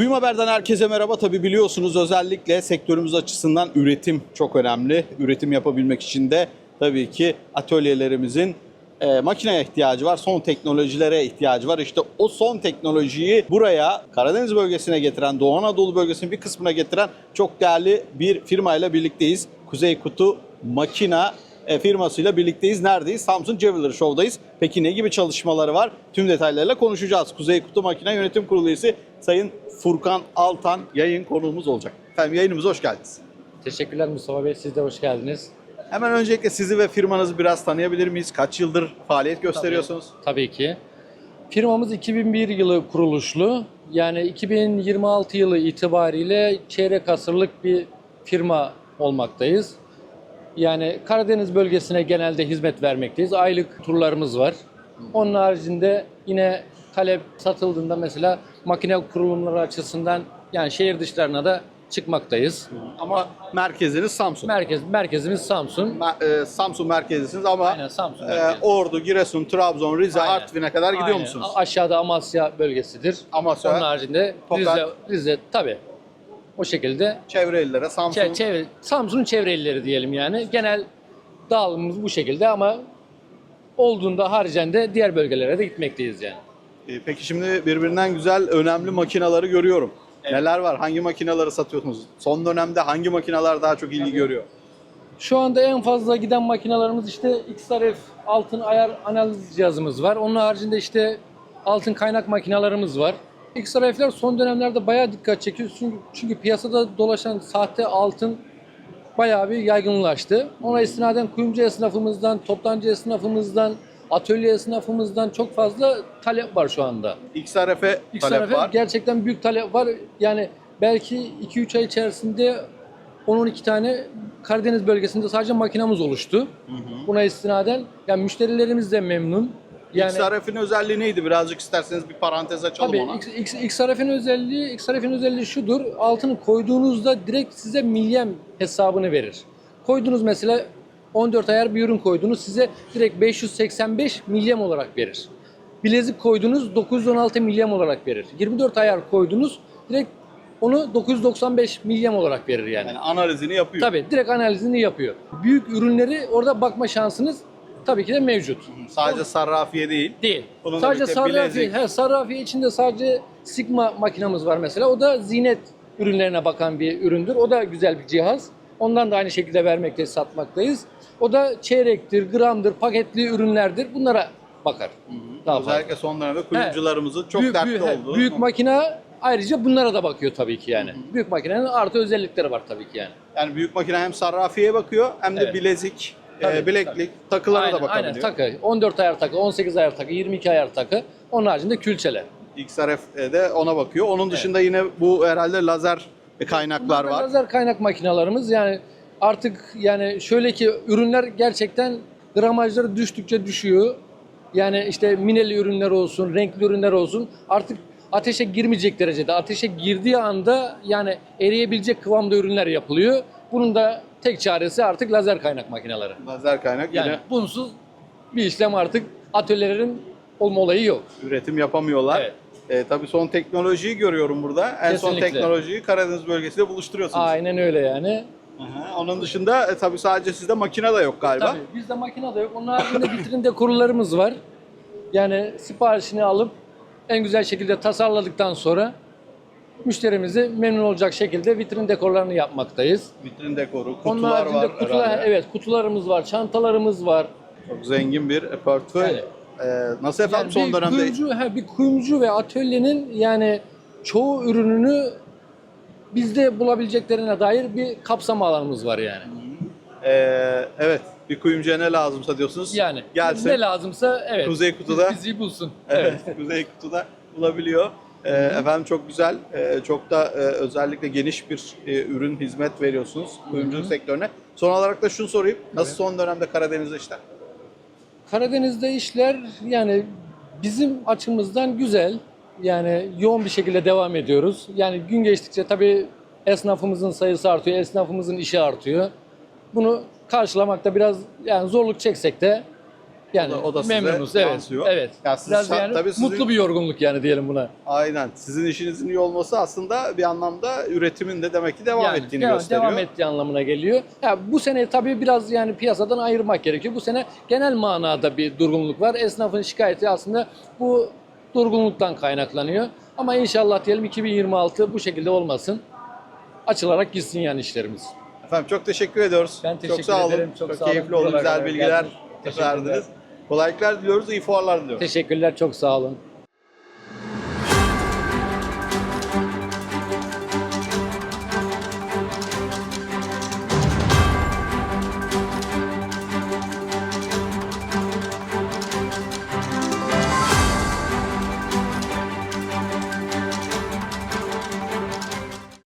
Kuyum Haber'den herkese merhaba. Tabi biliyorsunuz özellikle sektörümüz açısından üretim çok önemli. Üretim yapabilmek için de tabii ki atölyelerimizin e, makineye ihtiyacı var. Son teknolojilere ihtiyacı var. İşte o son teknolojiyi buraya Karadeniz bölgesine getiren, Doğu Anadolu bölgesinin bir kısmına getiren çok değerli bir firmayla birlikteyiz. Kuzey Kutu Makina e, firmasıyla birlikteyiz. Neredeyiz? Samsun Jewelry Show'dayız. Peki ne gibi çalışmaları var? Tüm detaylarıyla konuşacağız. Kuzey Kutu Makine Yönetim Kurulu üyesi Sayın Furkan Altan yayın konuğumuz olacak. Efendim yayınımıza hoş geldiniz. Teşekkürler Mustafa Bey, siz de hoş geldiniz. Hemen öncelikle sizi ve firmanızı biraz tanıyabilir miyiz? Kaç yıldır faaliyet gösteriyorsunuz? Tabii ki. Firmamız 2001 yılı kuruluşlu. Yani 2026 yılı itibariyle çeyrek asırlık bir firma olmaktayız. Yani Karadeniz bölgesine genelde hizmet vermekteyiz. Aylık turlarımız var. Onun haricinde yine talep satıldığında mesela makine kurulumları açısından yani şehir dışlarına da çıkmaktayız. Ama merkeziniz Samsun. Merkez merkezimiz Samsun. Me- e, Samsun merkezlisiniz ama Aynen Samsun e. Ordu, Giresun, Trabzon, Rize, Aynen. Artvin'e kadar gidiyor Aynen. musunuz? A- Aşağıda Amasya bölgesidir. Amasya, Onun haricinde Tokat. Rize, Rize tabii. O şekilde çevre illere, Samsun. çe- çevre, Samsun'un çevre illeri diyelim yani. Genel dağılımımız bu şekilde ama olduğunda haricinde diğer bölgelere de gitmekteyiz yani. E, Peki şimdi birbirinden güzel, önemli makinaları görüyorum. Neler var? Hangi makinaları satıyorsunuz? Son dönemde hangi makinalar daha çok ilgi görüyor? Şu anda en fazla giden makinalarımız işte XRF altın ayar analiz cihazımız var. Onun haricinde işte altın kaynak makinalarımız var. XRF'ler son dönemlerde bayağı dikkat çekiyor. Çünkü, çünkü piyasada dolaşan sahte altın bayağı bir yaygınlaştı. Ona istinaden kuyumcu esnafımızdan, toptancı esnafımızdan, atölye esnafımızdan çok fazla talep var şu anda. XRF'e talep XRF'e var. gerçekten büyük talep var. Yani belki 2-3 ay içerisinde 10-12 tane Karadeniz bölgesinde sadece makinamız oluştu. Buna istinaden yani müşterilerimiz de memnun. Yani XRF'in özelliği neydi? Birazcık isterseniz bir parantez açalım tabii ona. X, X, XRF'in özelliği XRF'in özelliği şudur. Altını koyduğunuzda direkt size milyem hesabını verir. Koydunuz mesela 14 ayar bir ürün koydunuz size direkt 585 milyem olarak verir. Bilezik koydunuz 916 milyem olarak verir. 24 ayar koydunuz direkt onu 995 milyem olarak verir yani. Yani analizini yapıyor. Tabii direkt analizini yapıyor. Büyük ürünleri orada bakma şansınız tabii ki de mevcut. Sadece sarrafiye değil. Değil. Bununla sadece birlikte sarrafiye, bilezik. he, sarrafiye içinde sadece Sigma makinamız var mesela. O da zinet ürünlerine bakan bir üründür. O da güzel bir cihaz. Ondan da aynı şekilde vermekteyiz, satmaktayız. O da çeyrektir, gramdır, paketli ürünlerdir. Bunlara bakar. Daha fazla. Özellikle son dönemde kuyumcularımızın çok büyük, dertli büyük, olduğu. Büyük makine ayrıca bunlara da bakıyor tabii ki yani. Büyük makinenin artı özellikleri var tabii ki yani. Yani büyük makine hem sarrafiyeye bakıyor hem de Evet. bilezik, Tabii, e, bileklik, takılara da bakabiliyor. Aynen takı. 14 ayar takı, 18 ayar takı, 22 ayar takı. Onun haricinde külçeler. XRF de ona bakıyor. Onun dışında yine bu herhalde lazer kaynaklar Bunlar var. Lazer kaynak makinalarımız yani artık yani şöyle ki ürünler gerçekten gramajları düştükçe düşüyor. Yani işte mineli ürünler olsun, renkli ürünler olsun artık ateşe girmeyecek derecede. Ateşe girdiği anda yani eriyebilecek kıvamda ürünler yapılıyor. Bunun da tek çaresi artık lazer kaynak makineleri. Lazer kaynak Yani yine bunsuz bir işlem artık atölyelerin olma olayı yok. üretim yapamıyorlar. Evet. E, tabii son teknolojiyi görüyorum burada. En son Kesinlikle. teknolojiyi Karadeniz bölgesinde buluşturuyorsunuz. Aynen öyle yani. Aha, Onun dışında e, tabii sadece sizde makine de yok galiba. Tabii bizde makine de yok. Onun haricinde vitrin dekorlarımız var. Yani siparişini alıp en güzel şekilde tasarladıktan sonra müşterimizi memnun olacak şekilde vitrin dekorlarını yapmaktayız. Vitrin dekoru, Onun kutular haricinde var kutular, herhalde. evet kutularımız var, çantalarımız var. Çok zengin bir portföy. Yani- E, nasıl efendim son bir dönemde? kuyumcu, he, bir kuyumcu ve atölyenin yani çoğu ürününü bizde bulabileceklerine dair bir kapsam alanımız var yani. E, evet, bir kuyumcuya ne lazımsa diyorsunuz. Yani Gelsin. ne lazımsa evet. Kuzey kutuda. Bizi bulsun. Evet, Kuzey Kutu'da bulabiliyor. Ee, efendim çok güzel, ee, çok da e, özellikle geniş bir e, ürün hizmet veriyorsunuz kuyumculuk sektörüne. Son olarak da şunu sorayım, nasıl son dönemde Karadeniz'de işler? Karadeniz'de işler yani bizim açımızdan güzel. Yani yoğun bir şekilde devam ediyoruz. Yani gün geçtikçe tabii esnafımızın sayısı artıyor, esnafımızın işi artıyor. Bunu karşılamakta biraz yani zorluk çeksek de Yani o da, o da size memnunuz. Evet. yansıyor. Evet. Ya siz Biraz yani tabii sizin- mutlu bir yorgunluk yani diyelim buna. Aynen. Sizin işinizin iyi olması aslında bir anlamda üretimin de demek ki devam Yani ettiğini devam, gösteriyor. devam ettiği anlamına geliyor. Ya bu sene tabii biraz yani piyasadan ayırmak gerekiyor. Bu sene genel manada bir durgunluk var. Esnafın şikayeti aslında bu durgunluktan kaynaklanıyor. Ama inşallah diyelim 2026 bu şekilde olmasın. Açılarak gitsin yani işlerimiz. Efendim çok teşekkür ediyoruz. Ben teşekkür çok sağ olun. ederim, çok sağ olun. keyifli oldu. Güzel bilgiler verdiniz. Kolaylıklar diliyoruz. iyi fuarlar diliyoruz. Teşekkürler, çok sağ olun.